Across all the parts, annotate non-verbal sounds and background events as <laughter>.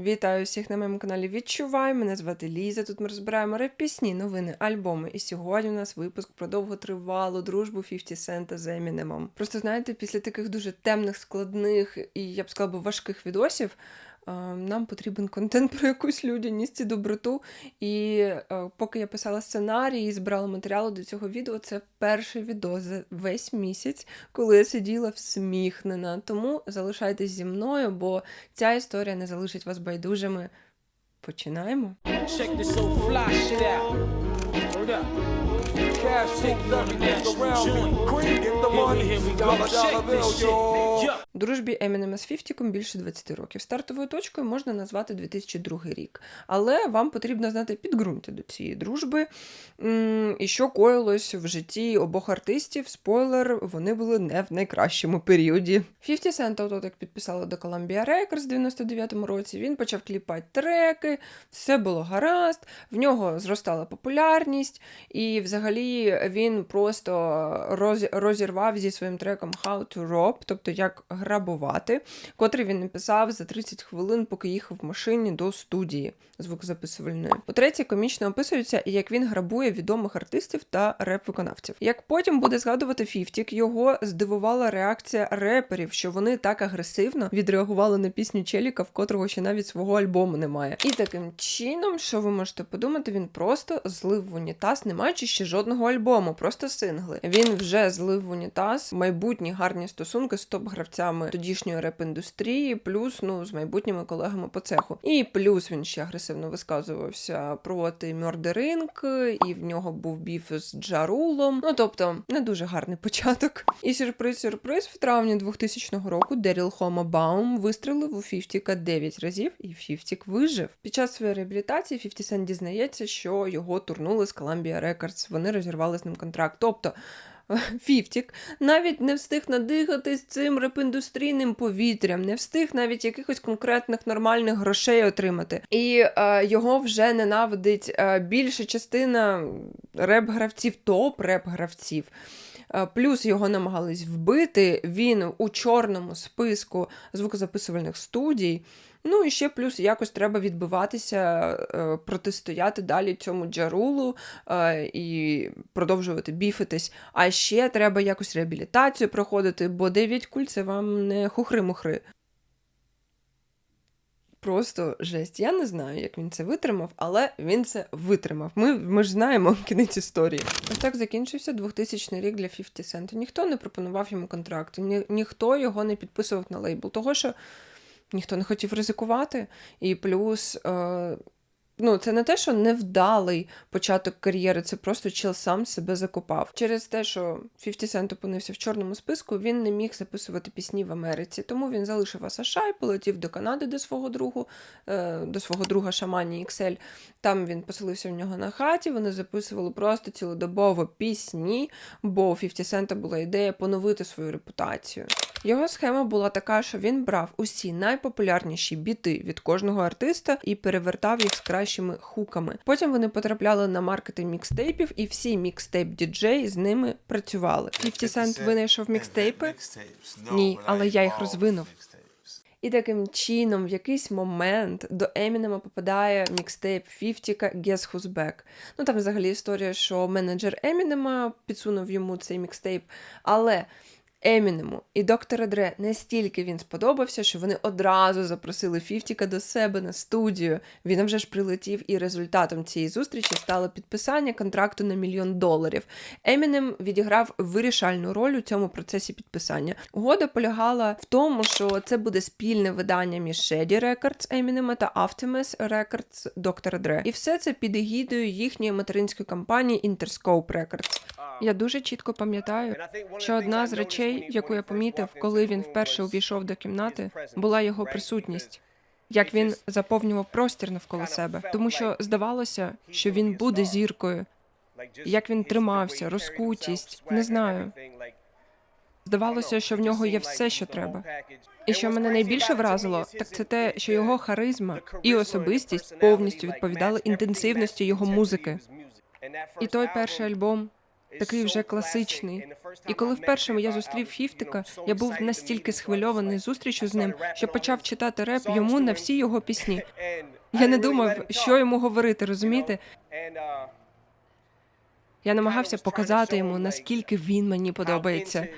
Вітаю всіх на моєму каналі Відчувай. Мене звати Ліза. Тут ми розбираємо реп-пісні, новини, альбоми. І сьогодні у нас випуск про довготривалу дружбу 50 Cent з Емінемом. Просто знаєте, після таких дуже темних, складних і я б сказала, важких відосів. Е, Нам потрібен контент <laughs> про якусь людяність і доброту. І е, поки я писала сценарій і збирала матеріали до цього відео, це перший відео за весь місяць, коли я сиділа всміхнена. Тому залишайтесь зі мною, бо ця історія не залишить вас байдужими. Починаємо. Check Дружбі Емінема з Фіфтіком більше 20 років. Стартовою точкою можна назвати 2002 рік. Але вам потрібно знати підґрунтя до цієї дружби і що коїлось в житті обох артистів. Спойлер, вони були не в найкращому періоді. 50 Cent ото так підписали до Columbia Records в 99-му році. Він почав кліпати треки, все було гаразд, в нього зростала популярність, і взагалі він просто роз- розірвав зі своїм треком How to Rob, тобто як грабувати, котрий він написав за 30 хвилин, поки їхав в машині до студії звукозаписувальної. По-третє, комічно описується, як він грабує відомих артистів та реп-виконавців. Як потім буде згадувати Фіфтік, його здивувала реакція реперів, що вони так агресивно відреагували на пісню Челіка, в котрого ще навіть свого альбому немає. І таким чином, що ви можете подумати, він просто злив в унітаз, не маючи ще жодного альбому, просто сингли. Він вже злив в унітаз майбутні гарні стосунки з топ-гравцями тодішньої реп-індустрії, плюс ну з майбутніми колегами по цеху. І плюс він ще агресивно висказувався проти Мьордеринк, і в нього був біф з Джарулом. Ну тобто не дуже гарний початок. І сюрприз, сюрприз, в травні 2000 року Деріл Хома Баум вистрелив у Фіфтіка 9 разів, і Фіфтік вижив. Під час своєї реабілітації 50 Cent дізнається, що його турнули з Columbia Records. Вони розірвали з ним контракт. Тобто. <laughs> Фіфтік навіть не встиг надихатись цим реп-індустрійним повітрям, не встиг навіть якихось конкретних нормальних грошей отримати. І е, його вже ненавидить е, більша частина реп-гравців, топ-реп-гравців. Е, Плюс його намагались вбити. Він у чорному списку звукозаписувальних студій. Ну і ще плюс якось треба відбиватися, е, протистояти далі цьому джарулу е, і продовжувати біфитись. А ще треба якось реабілітацію проходити, бо дев'ять куль це вам не хухри-мухри. Просто жесть. Я не знаю, як він це витримав, але він це витримав. Ми, ми ж знаємо <laughs> кінець історії. Ось так закінчився 2000 рік для 50 Cent. Ніхто не пропонував йому контракт, ні, ніхто його не підписував на лейбл, того що ніхто не хотів ризикувати. І плюс. Е, Ну, це не те, що невдалий початок кар'єри, це просто чел сам себе закопав. Через те, що 50 Cent опинився в чорному списку, він не міг записувати пісні в Америці. Тому він залишив США і полетів до Канади до свого другу, е, до свого друга Шамані XL. Там він поселився в нього на хаті. Вони записували просто цілодобово пісні, бо у 50 Cent була ідея поновити свою репутацію. Його схема була така, що він брав усі найпопулярніші біти від кожного артиста і перевертав їх з кращими хуками. Потім вони потрапляли на маркети мікстейпів, і всі мікстейп діджеї з ними працювали. 50 Cent винайшов мікстейпи. Ні, але я їх розвинув. І таким чином, в якийсь момент до Емінема попадає мікстейп Фіфтіка Guess Who's Back. Ну там взагалі історія, що менеджер Емінема підсунув йому цей мікстейп, але. Емінему і доктора Дре настільки він сподобався, що вони одразу запросили Фіфтіка до себе на студію. Він вже ж прилетів, і результатом цієї зустрічі стало підписання контракту на мільйон доларів. Емінем відіграв вирішальну роль у цьому процесі підписання. Угода полягала в тому, що це буде спільне видання між Shady Records Емінема та Aftermath Records доктора Дре. І все це під егідою їхньої материнської компанії Interscope Records. Я дуже чітко пам'ятаю, що одна з речей, яку я помітив, коли він вперше увійшов до кімнати, була його присутність. Як він заповнював простір навколо себе, тому що здавалося, що він буде зіркою. Як він тримався, розкутість, не знаю. Здавалося, що в нього є все, що треба. І що мене найбільше вразило, так це те, що його харизма і особистість повністю відповідали інтенсивності його музики. І той перший альбом такий вже класичний. І коли вперше я зустрів Фіфтика, я був настільки схвильований зустрічю з ним, що почав читати реп йому на всі його пісні. Я не думав, що йому говорити, розумієте? Я намагався показати йому, наскільки він мені подобається.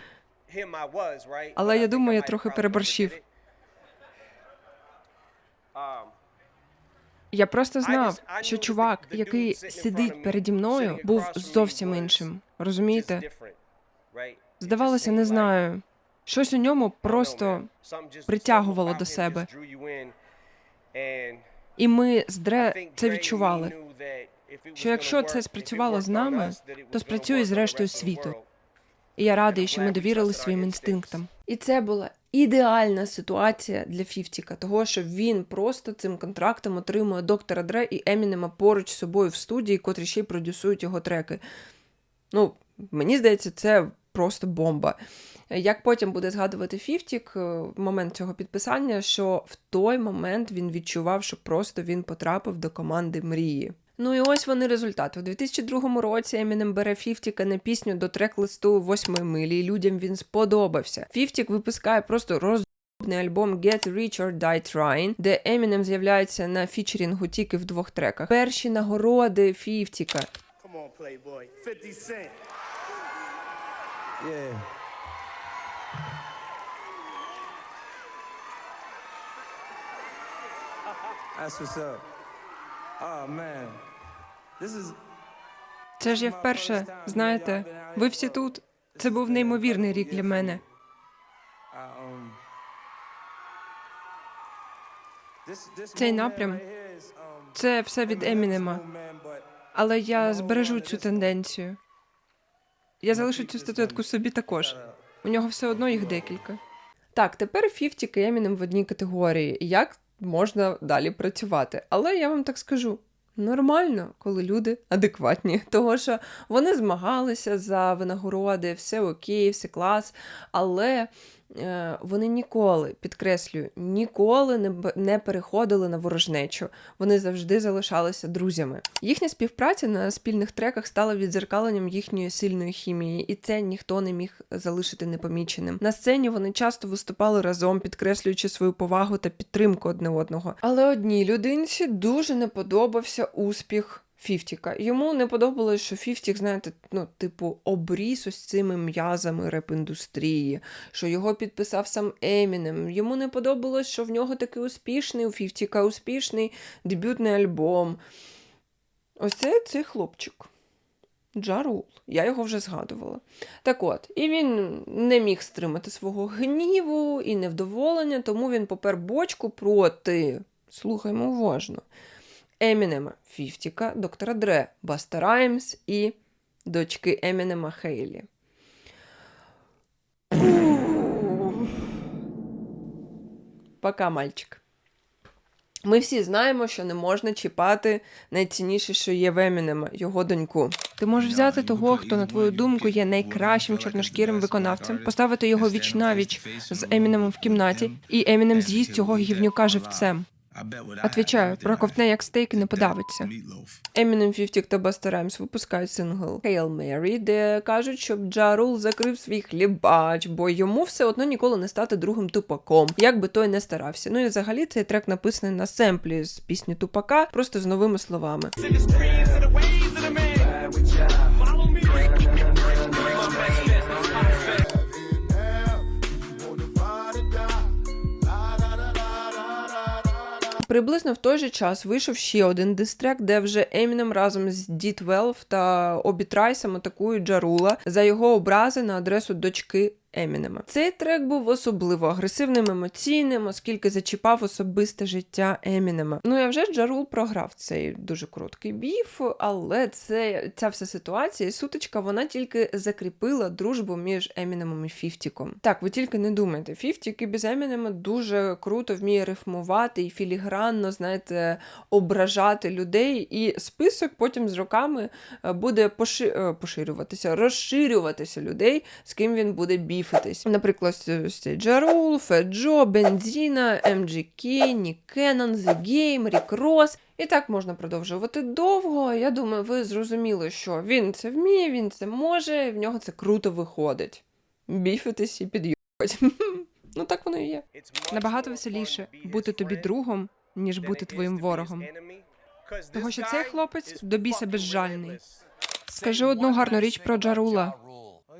Але я думаю, я трохи переборщив. Я просто знав, що чувак, який сидить переді мною, був зовсім іншим. Розумієте? Здавалося, не знаю. Щось у ньому просто притягувало до себе. І ми з Дре це відчували. Що якщо це спрацювало з нами, то спрацює з рештою світу. І я радий, що ми довірили своїм інстинктам. І це була ідеальна ситуація для Фіфтіка, того що він просто цим контрактом отримує доктора Дре і Емінема поруч з собою в студії, котрі ще й продюсують його треки. Ну, мені здається, це просто бомба. Як потім буде згадувати Фіфтік е, в момент цього підписання, що в той момент він відчував, що просто він потрапив до команди мрії. Ну і ось вони результати. У 2002 році Емінем бере Фіфтіка на пісню до трек-листу восьмої милі, і людям він сподобався. Фіфтік випускає просто розбний альбом Get Rich or Die Trying, де Емінем з'являється на фічерінгу тільки в двох треках. Перші нагороди Фіфтіка. Come on, Playboy. 50 Cent. Yeah. That's what's up. Це ж я вперше, знаєте, ви всі тут. Це був неймовірний рік для мене. Um, Цей напрям um, це все від Емінема. Але я збережу цю тенденцію. Я залишу цю статуетку собі також. У нього все одно їх декілька. Так, тепер Фіфтік і Емінем в одній категорії. Як можна далі працювати? Але я вам так скажу. Нормально, коли люди адекватні, <laughs> того що вони змагалися за винагороди, все окей, все клас, але вони ніколи, підкреслюю, ніколи не, не переходили на ворожнечу. Вони завжди залишалися друзями. Їхня співпраця на спільних треках стала відзеркаленням їхньої сильної хімії, і це ніхто не міг залишити непоміченим. На сцені вони часто виступали разом, підкреслюючи свою повагу та підтримку одне одного. Але одній людинці дуже не подобався успіх. Фіфтіка. Йому не подобалось, що Фіфтік, знаєте, ну, типу, обріс ось цими м'язами реп-індустрії, що його підписав сам Емінем. Йому не подобалось, що в нього такий успішний, у Фіфтіка успішний дебютний альбом. Ось це цей хлопчик. Джарул, я його вже згадувала. Так от, і він не міг стримати свого гніву і невдоволення, тому він попер бочку проти. Слухаймо уважно. Емінема Фіфтіка, доктора Дре, Баста Раймс і дочки Емінема Хейлі. Пока, мальчик. Ми всі знаємо, що не можна чіпати найцінніше, що є в Емінема, його доньку. Ти можеш взяти того, хто, на твою думку, є найкращим чорношкірим виконавцем, поставити його віч навіч з Емінемом в кімнаті, і Емінем з'їсть цього гівнюка живцем. Отвічаю, проковтне як стейк і не подавиться. Емінем Фіфтік та Баста Раймс випускають сингл Hail Mary, де кажуть, щоб Джа Рул закрив свій хлібач, бо йому все одно ніколи не стати другим тупаком, як би той не старався. Ну і взагалі цей трек написаний на семплі з пісні Тупака, просто з новими словами. Приблизно в той же час вийшов ще один дистрек, де вже Еміном разом з D12 та Обітрайсом атакують Джарула за його образи на адресу дочки Емінема. Цей трек був особливо агресивним, емоційним, оскільки зачіпав особисте життя Емінема. Ну і вже Джарул програв цей дуже короткий біф, але це ця вся ситуація і сутичка вона тільки закріпила дружбу між Емінемом і Фіфтіком. Так, ви тільки не думайте, Фіфтік і без Емінема дуже круто вміє рифмувати і філігранно, знаєте, ображати людей, і список потім з роками е, буде е, поширюватися, розширюватися людей, з ким він буде біф біфитись. Наприклад, Джарул, Феджо, Бензіна, MGK, Нік Кеннон, The Game, Рік Рос. І так можна продовжувати довго. Я думаю, ви зрозуміли, що він це вміє, він це може, в нього це круто виходить. Біфитись і підйобать. <laughs> Ну так воно і є. Набагато веселіше бути тобі другом, ніж бути твоїм ворогом. Того, що цей хлопець до біса безжальний. Скажи одну гарну річ про Джарула.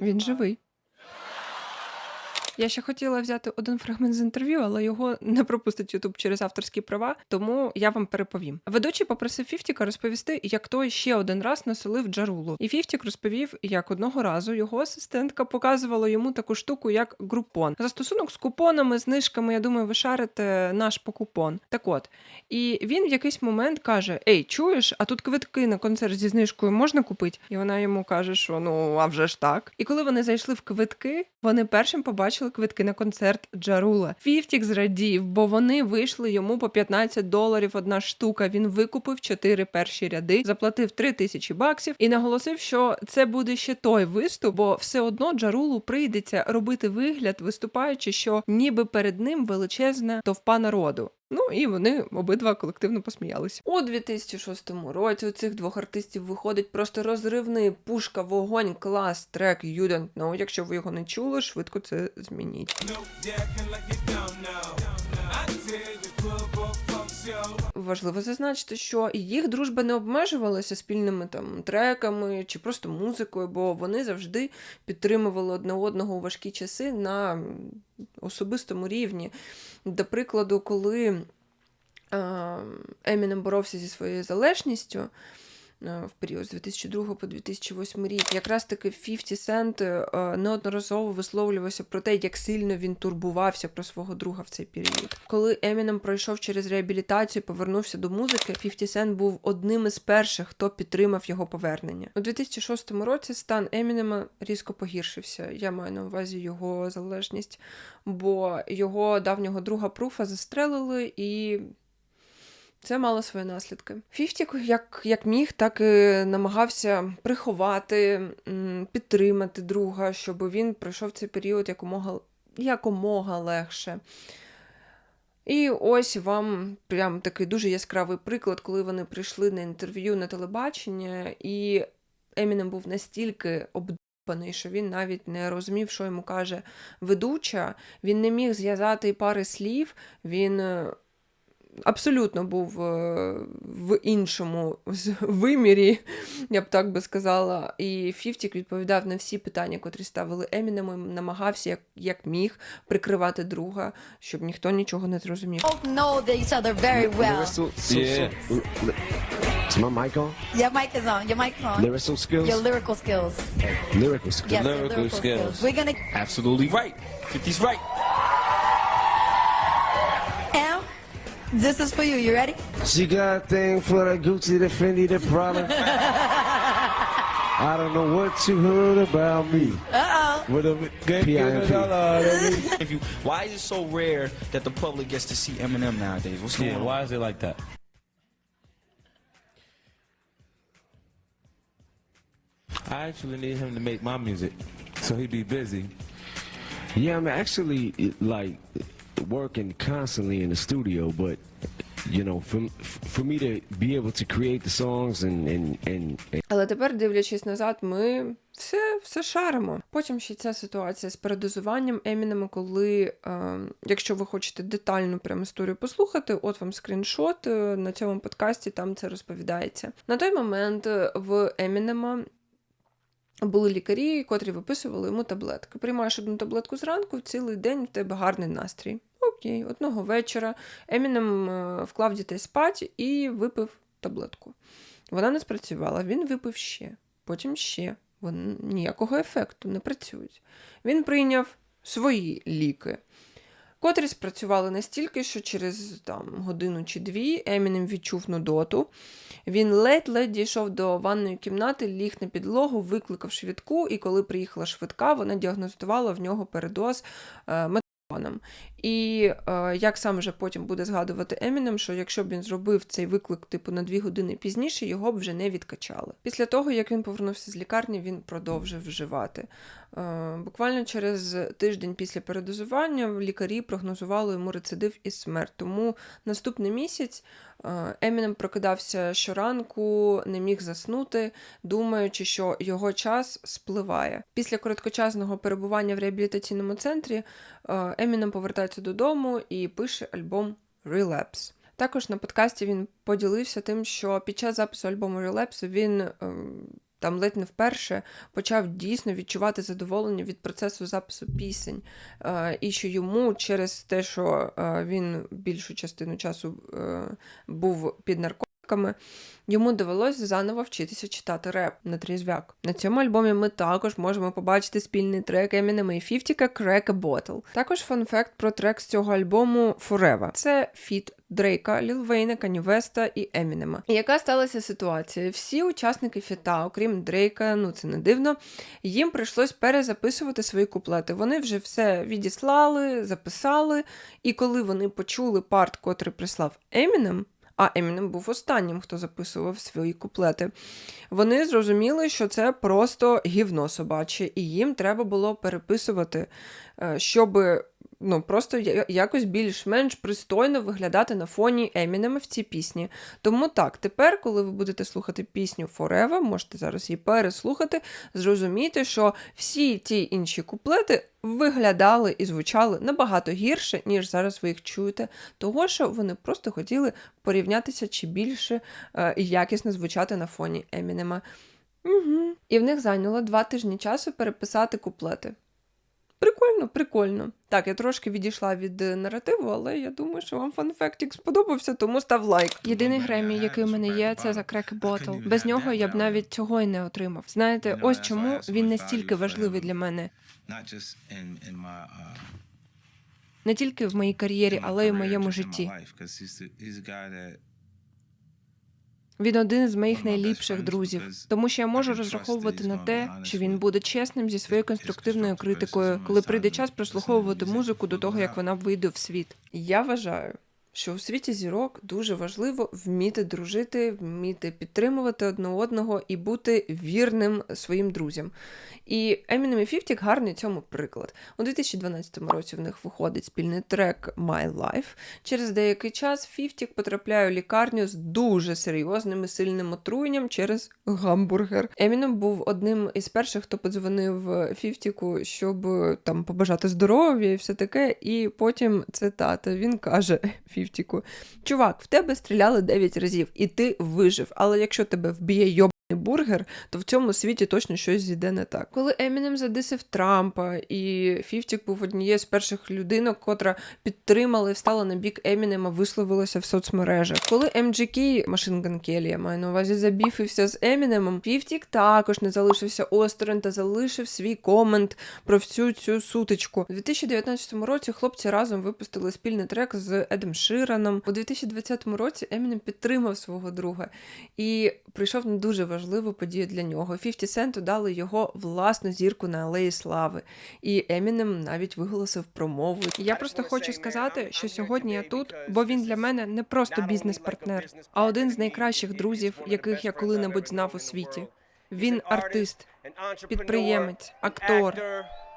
Він живий. Я ще хотіла взяти один фрагмент з інтерв'ю, але його <laughs> не пропустить Ютуб через авторські права, тому я вам переповім. Ведучий попросив Фіфтіка розповісти, як той ще один раз насолив Джарулу. І Фіфтік розповів, як одного разу його асистентка показувала йому таку штуку, як групон. Застосунок з купонами, знижками. Я думаю, ви шарите наш по купон. Так от, і він в якийсь момент каже: Ей, чуєш, а тут квитки на концерт зі знижкою можна купити? І вона йому каже, що ну а вже ж так. І коли вони зайшли в квитки, вони першим побачили квитки на концерт Джарула. Фіфтік зрадів, бо вони вийшли йому по 15 доларів одна штука. Він викупив чотири перші ряди, заплатив 3 тисячі баксів і наголосив, що це буде ще той виступ, бо все одно Джарулу прийдеться робити вигляд, виступаючи, що ніби перед ним величезна товпа народу. Ну і вони обидва колективно посміялися. У 2006 році у цих двох артистів виходить просто розривний пушка вогонь клас трек You Don't Know. Якщо ви його не чули, швидко це змініть. Важливо зазначити, що їх дружба не обмежувалася спільними там треками чи просто музикою, бо вони завжди підтримували одне одного у важкі часи на особистому рівні. До прикладу, коли Емінем боровся зі своєю залежністю в період з 2002 по 2008 рік, якраз таки 50 Cent е, неодноразово висловлювався про те, як сильно він турбувався про свого друга в цей період. Коли Емінем пройшов через реабілітацію, повернувся до музики, 50 Cent був одним із перших, хто підтримав його повернення. У 2006 році стан Емінема різко погіршився. Я маю на увазі його залежність, бо його давнього друга Пруфа застрелили і. Це мало свої наслідки. Фіфтік як, як міг, так і намагався приховати, підтримати друга, щоб він пройшов цей період якомога, якомога легше. І ось вам прям такий дуже яскравий приклад, коли вони прийшли на інтерв'ю на телебачення, і Емінем був настільки обдупаний, що він навіть не розумів, що йому каже ведуча. Він не міг зв'язати пари слів. Він е, абсолютно був е, в іншому з- вимірі, я б так би сказала. І Фіфтік відповідав на всі питання, котрі ставили Емінему, і намагався як, як міг прикривати друга, щоб ніхто нічого не зрозумів. is my mic on? Your mic is on. Your mic's on. Lyrical skills? Your lyrical skills. Lyrical skills. Yes, lyrical lyrical skills. skills. We're gonna. Absolutely right. 50's right. This is for you. You ready? She got a thing for the Gucci, the Fendi, the Prada. <laughs> I don't know what you heard about me. Uh oh. With a good P.I.M.P. If you, why is it so rare that the public gets to see Eminem nowadays? What's going Yeah, on? why is it like that? I actually need him to make my music, so he'd be busy. Yeah, I'm actually like working constantly in the studio, but you know, for for me to be able to create the songs and and and, and Але тепер, дивлячись назад, ми все, все шаримо. Потім ще ця ситуація з передозуванням Емінема, коли, е, якщо ви хочете детальну прям історію послухати, от вам скріншот е, на цьому подкасті, там це розповідається. На той момент е, в Емінема були лікарі, котрі виписували йому таблетки. Приймаєш одну таблетку зранку, цілий день в тебе гарний настрій. Окей, одного вечора Емінем е, вклав дітей спать і випив таблетку. Вона не спрацювала, він випив ще, потім ще. Вони ніякого ефекту не працюють. Він прийняв свої ліки, котрі спрацювали настільки, що через там, годину чи дві Емінем відчув нудоту. Він ледь-ледь дійшов до ванної кімнати, ліг на підлогу, викликав швидку, і коли приїхала швидка, вона діагностувала в нього передоз е, метадоном. І е, як сам вже потім буде згадувати Емінем, що якщо б він зробив цей виклик типу на дві години пізніше, його б вже не відкачали. Після того, як він повернувся з лікарні, він продовжив вживати. Е, буквально через тиждень після передозування лікарі прогнозували йому рецидив і смерть. Тому наступний місяць е, Емінем прокидався щоранку, не міг заснути, думаючи, що його час спливає. Після короткочасного перебування в реабілітаційному центрі е, Емінем повертається додому і пише альбом Relapse. Також на подкасті він поділився тим, що під час запису альбому Relapse він ем, там ледь не вперше почав дійсно відчувати задоволення від процесу запису пісень, Е, і що йому через те, що е, він більшу частину часу е, був під наркотиками, йому довелось заново вчитися читати реп на трізвяк. На цьому альбомі ми також можемо побачити спільний трек Eminem і 50 Crack a Bottle. Також фан-факт про трек з цього альбому Forever. Це фіт Дрейка, Ліл Вейна, Кані і Емінема. І яка сталася ситуація? Всі учасники фіта, окрім Дрейка, ну це не дивно, їм прийшлось перезаписувати свої куплети. Вони вже все відіслали, записали, і коли вони почули парт, котрий прислав Емінем, а Емінем був останнім, хто записував свої куплети. Вони зрозуміли, що це просто гівно собаче, і їм треба було переписувати, е, щоб ну, просто якось більш-менш пристойно виглядати на фоні Емінема в цій пісні. Тому так, тепер, коли ви будете слухати пісню Forever, можете зараз її переслухати, зрозуміти, що всі ті інші куплети виглядали і звучали набагато гірше, ніж зараз ви їх чуєте, того що вони просто хотіли порівнятися чи більше е, якісно звучати на фоні Емінема. Угу. І в них зайняло два тижні часу переписати куплети. Прикольно, прикольно. Так, я трошки відійшла від е, наративу, але я думаю, що вам фанфектик сподобався, тому став лайк. Єдиний Гремі, який у мене є, це за a Bottle. Без нього я б навіть цього й не отримав. Знаєте, ось чому він настільки важливий для мене. Не тільки в моїй кар'єрі, але й в моєму житті. Він один з моїх найліпших друзів, тому що я можу розраховувати на те, що він буде чесним зі своєю конструктивною критикою, коли прийде час прослуховувати музику до того, як вона вийде в світ. Я вважаю, що у світі зірок дуже важливо вміти дружити, вміти підтримувати одне одного і бути вірним своїм друзям. І Eminem і 50 гарний цьому приклад. У 2012 році в них виходить спільний трек My Life. Через деякий час 50 потрапляє у лікарню з дуже серйозним і сильним отруєнням через гамбургер. Eminem був одним із перших, хто подзвонив 50 щоб там побажати здоров'я і все таке. І потім цитата. Він каже 50 Чувак, в тебе стріляли 9 разів, і ти вижив. Але якщо тебе вб'є йоб бургер, то в цьому світі точно щось зійде не так. Коли Емінем задисив Трампа, і Фіфтік був однією з перших людинок, котра підтримала і встала на бік Емінема, висловилася в соцмережах. Коли MGK, Machine Gun я маю на увазі, забіфився з Емінемом, Фіфтік також не залишився осторонь та залишив свій комент про всю цю сутичку. У 2019 році хлопці разом випустили спільний трек з Едом Шираном. У 2020 році Емінем підтримав свого друга і прийшов на дуже важливу подію для нього. 50 Центу дали його власну зірку на алеї слави, і Емінем навіть виголосив промову. Я просто хочу сказати, що сьогодні я тут, бо він для мене не просто бізнес-партнер, а один з найкращих друзів, яких я коли-небудь знав у світі. Він артист, підприємець, актор,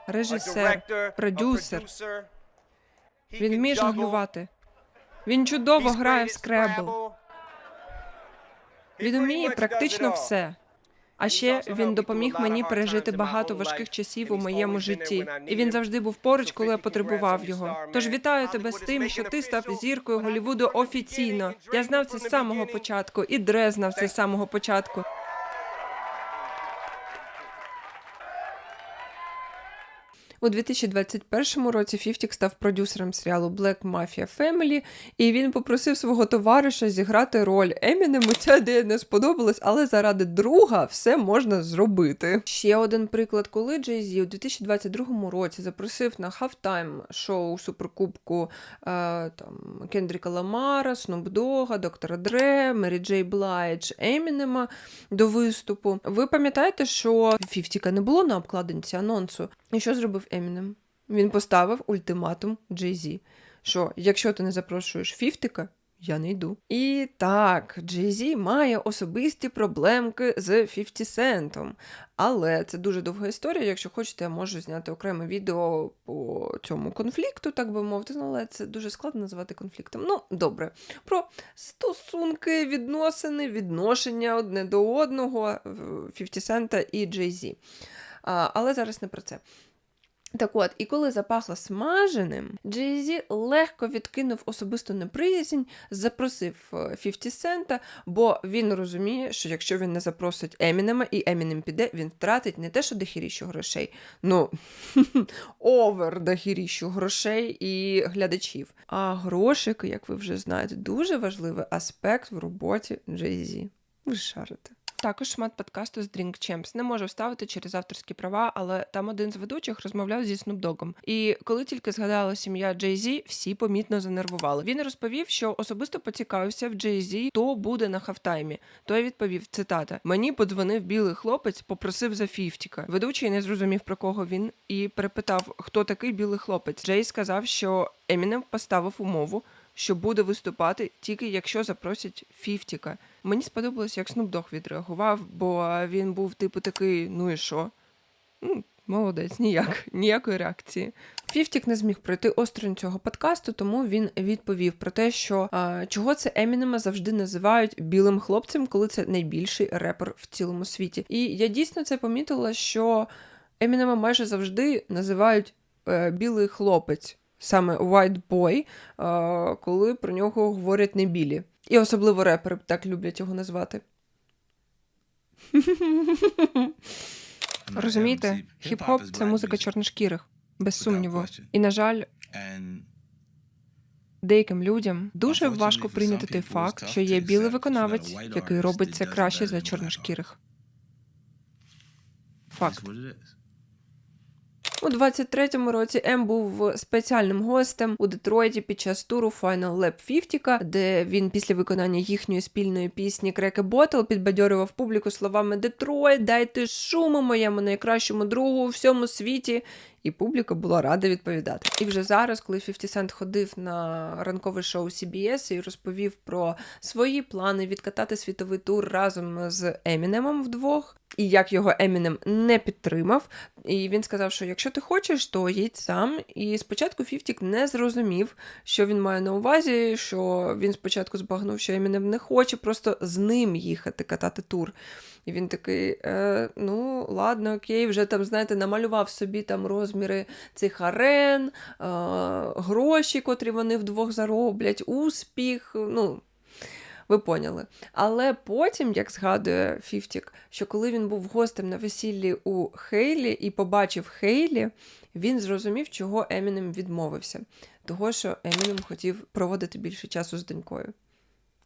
режисер, продюсер. Він вміє жонглювати. Він чудово грає в скребл. Він уміє практично все. А ще він допоміг мені пережити багато важких часів у моєму житті, і він завжди був поруч, коли я потребував його. Тож вітаю тебе з тим, що ти став зіркою Голлівуду офіційно. Я знав це з самого початку, і Дре знав це з самого початку. У 2021 році Фіфтік став продюсером серіалу Black Mafia Family, і він попросив свого товариша зіграти роль Емінему. Ця ідея не сподобалась, але заради друга все можна зробити. Ще один приклад, коли Jay Z у 2022 році запросив на хафтайм шоу Суперкубку е, там Кендріка Ламара, Снуп Дога, Доктора Дре, Мері Джей Блайдж, Емінема до виступу. Ви пам'ятаєте, що Фіфтіка не було на обкладинці анонсу? І що зробив Емінем? Він поставив ультиматум Jay-Z, що якщо ти не запрошуєш Фіфтика, я не йду. І так, Jay-Z має особисті проблемки з 50 Центом. Але це дуже довга історія. Якщо хочете, я можу зняти окреме відео по цьому конфлікту, так би мовити. Ну, але це дуже складно називати конфліктом. Ну, добре. Про стосунки, відносини, відношення одне до одного в 50 Цента і Jay-Z. А, але зараз не про це. Так от, і коли запахло смаженим, Jay-Z легко відкинув особисту неприязнь, запросив е, 50 Цента, бо він розуміє, що якщо він не запросить Емінема і Емінем піде, він втратить не те, що дохіріщу грошей, ну <laughs> овер дохіріщу грошей і глядачів. А грошики, як ви вже знаєте, дуже важливий аспект в роботі Jay-Z. Ви шарите. Також шмат подкасту з Drink Champs. Не можу вставити через авторські права, але там один з ведучих розмовляв зі Snoop. І коли тільки згадала сім'я Jay-Z, всі помітно занервували. Він розповів, що особисто поцікавився в Jay-Z, хто буде на хафтаймі. Той відповів: цитата: Мені подзвонив білий хлопець, попросив за фіфтіка. Ведучий не зрозумів про кого він і перепитав, хто такий білий хлопець. Джей сказав, що Емінем поставив умову. Що буде виступати тільки якщо запросять Фіфтіка. Мені сподобалось, як Snoop відреагував, бо він був типу такий, ну і що? Молодець, ніяк, ніякої реакції. Фіфтік не зміг пройти осторонь цього подкасту, тому він відповів про те, що а, чого це Емінема завжди називають білим хлопцем, коли це найбільший репер в цілому світі. І я дійсно це помітила, що Емінема майже завжди називають е, білий хлопець, саме white boy, е, коли про нього говорять не білі. І особливо репери так люблять його назвати. Розумієте, хіп-хоп це музика чорношкірих, без сумніву. І на жаль, деяким людям дуже важко прийняти той факт, що є білий виконавець, який робить це краще за чорношкірих. Факт. У 23-му році М був спеціальним гостем у Детройті під час туру Final Lap 50, де він після виконання їхньої спільної пісні Crack Ботл підбадьорював публіку словами Детройт, дайте шуму моєму найкращому другу у всьому світі. І публіка була рада відповідати. І вже зараз, коли 50 Cent ходив на ранкове шоу CBS і розповів про свої плани відкатати світовий тур разом з Емінемом вдвох, і як його Емінем не підтримав. І він сказав, що якщо ти хочеш, то їдь сам. І спочатку Фіфтік не зрозумів, що він має на увазі, що він спочатку збагнув, що Емінем не хоче просто з ним їхати катати тур. І він такий: е, ну, ладно, окей, вже там, знаєте, намалював собі там розміри цих арен, е, гроші, котрі вони вдвох зароблять, успіх. ну... Ви поняли. Але потім, як згадує Фіфтік, що коли він був гостем на весіллі у Хейлі і побачив Хейлі, він зрозумів, чого Емінем відмовився. Того, що Емінем хотів проводити більше часу з донькою.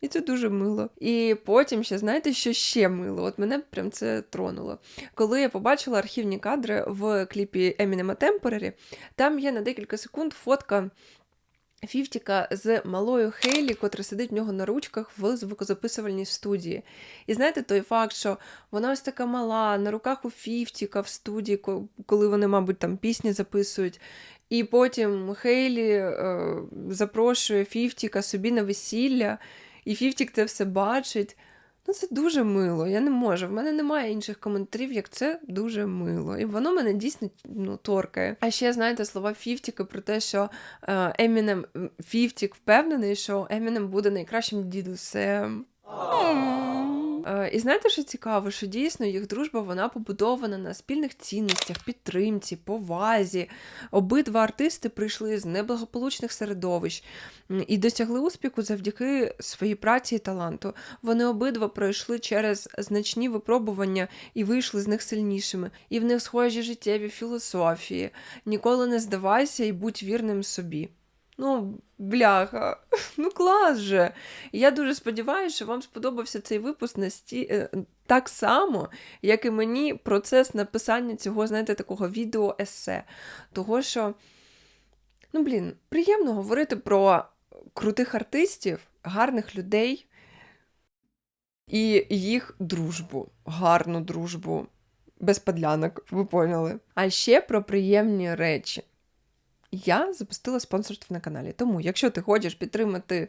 І це дуже мило. І потім ще, знаєте, що ще мило? От мене прям це тронуло. Коли я побачила архівні кадри в кліпі Eminem Temporary, там є на декілька секунд фотка. Фіфтіка з малою Хейлі, котра сидить в нього на ручках в звукозаписувальній студії. І знаєте, той факт, що вона ось така мала, на руках у Фіфтіка в студії, коли вони, мабуть, там пісні записують. І потім Хейлі е, запрошує Фіфтіка собі на весілля, і Фіфтік це все бачить. Ну, це дуже мило. Я не можу. В мене немає інших коментарів, як це дуже мило. І воно мене дійсно ну, торкає. А ще знаєте слова Фіфтіка про те, що е, Емінем Фіфтік впевнений, що Емінем буде найкращим дідусем. Е, І знаєте, що цікаво, що дійсно їх дружба вона побудована на спільних цінностях, підтримці, повазі. Обидва артисти прийшли з неблагополучних середовищ і досягли успіху завдяки своїй праці і таланту. Вони обидва пройшли через значні випробування і вийшли з них сильнішими. І в них схожі життєві філософії. Ніколи не здавайся і будь вірним собі. Ну, бляха, <laughs> ну клас же. Я дуже сподіваюся, що вам сподобався цей випуск насті... е, так само, як і мені процес написання цього, знаєте, такого відео-есе. Того, що, ну, блін, приємно говорити про крутих артистів, гарних людей і їх дружбу, гарну дружбу, без подлянок, ви поняли. А ще про приємні речі. Я запустила спонсорство на каналі. Тому, якщо ти хочеш підтримати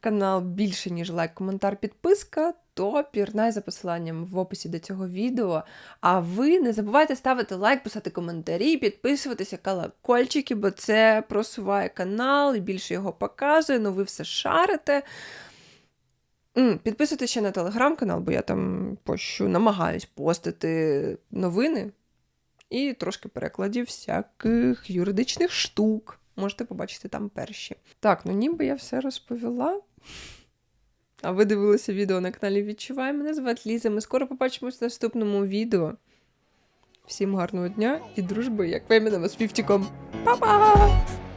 канал більше, ніж лайк, коментар, підписка, то пірнай за посиланням в описі до цього відео. А ви не забувайте ставити лайк, писати коментарі, підписуватися колокольчики, бо це просуває канал і більше його показує. Ну ви все шарите. Підписуйтесь ще на телеграм-канал, бо я там пощу, намагаюсь постити новини і трошки перекладів всяких юридичних штук. Можете побачити там перші. Так, ну ніби я все розповіла. А ви дивилися відео на каналі Відчувай. Мене звати Ліза. Ми скоро побачимось в наступному відео. Всім гарного дня і дружби, як Пеміна з Фіфтіком. Па-па!